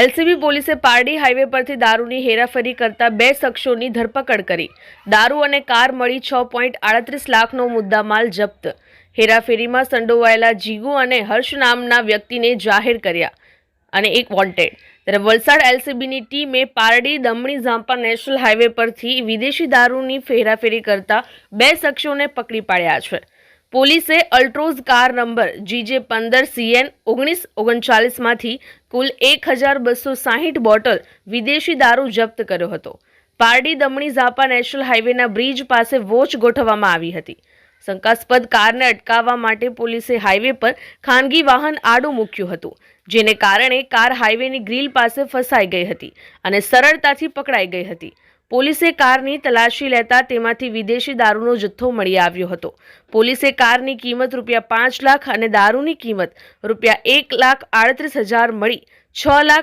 LCB પોલીસે Pardi highway પરથી દારૂની હેરાફેરી કરતા બે શખ્સોની ધરપકડ કરી. દારૂ અને કાર મળી છ પોઈન્ટ આડત્રીસ લાખનો મુદ્દામાલ જપ્ત. હેરાફેરીમાં સંડોવાયેલા જીગુ અને હર્ષ નામના વ્યક્તિને જાહેર કર્યા અને એક વોન્ટેડ ત્યારે વલસાડ એલસીબીની ટીમે પારડી દમણી ઝાંપા નેશનલ હાઈવે પરથી વિદેશી દારૂની હેરાફેરી કરતા બે શખ્સોને પકડી પાડ્યા છે. પોલીસે અલ્ટ્રોઝ કાર નંબર જીજે પંદર સીએન ઓગણીસ ઓગણચાલીસમાંથી કુલ એક હજાર બસો સાહીઠ બોટલ વિદેશી દારૂ જપ્ત કર્યો હતો. પારડી દમણી ઝાપા નેશનલ હાઈવેના બ્રિજ પાસે વોચ ગોઠવવામાં આવી હતી. શંકાસ્પદ કારને અટકાવવા માટે પોલીસે હાઈવે પર ખાનગી વાહન આડું મૂક્યું હતું, જેને કારણે કાર હાઈવેની ગ્રીલ પાસે ફસાઈ ગઈ હતી અને સરળતાથી પકડાઈ ગઈ હતી. પોલીસે કારની તલાશી લેતા તેમાંથી વિદેશી દારૂનો જથ્થો મળી આવ્યો હતો. પોલીસે કારની કિંમત રૂપિયા પાંચ લાખ અને દારૂની કિંમત રૂપિયા એક લાખ આડત્રીસ હજાર મળી છ લાખ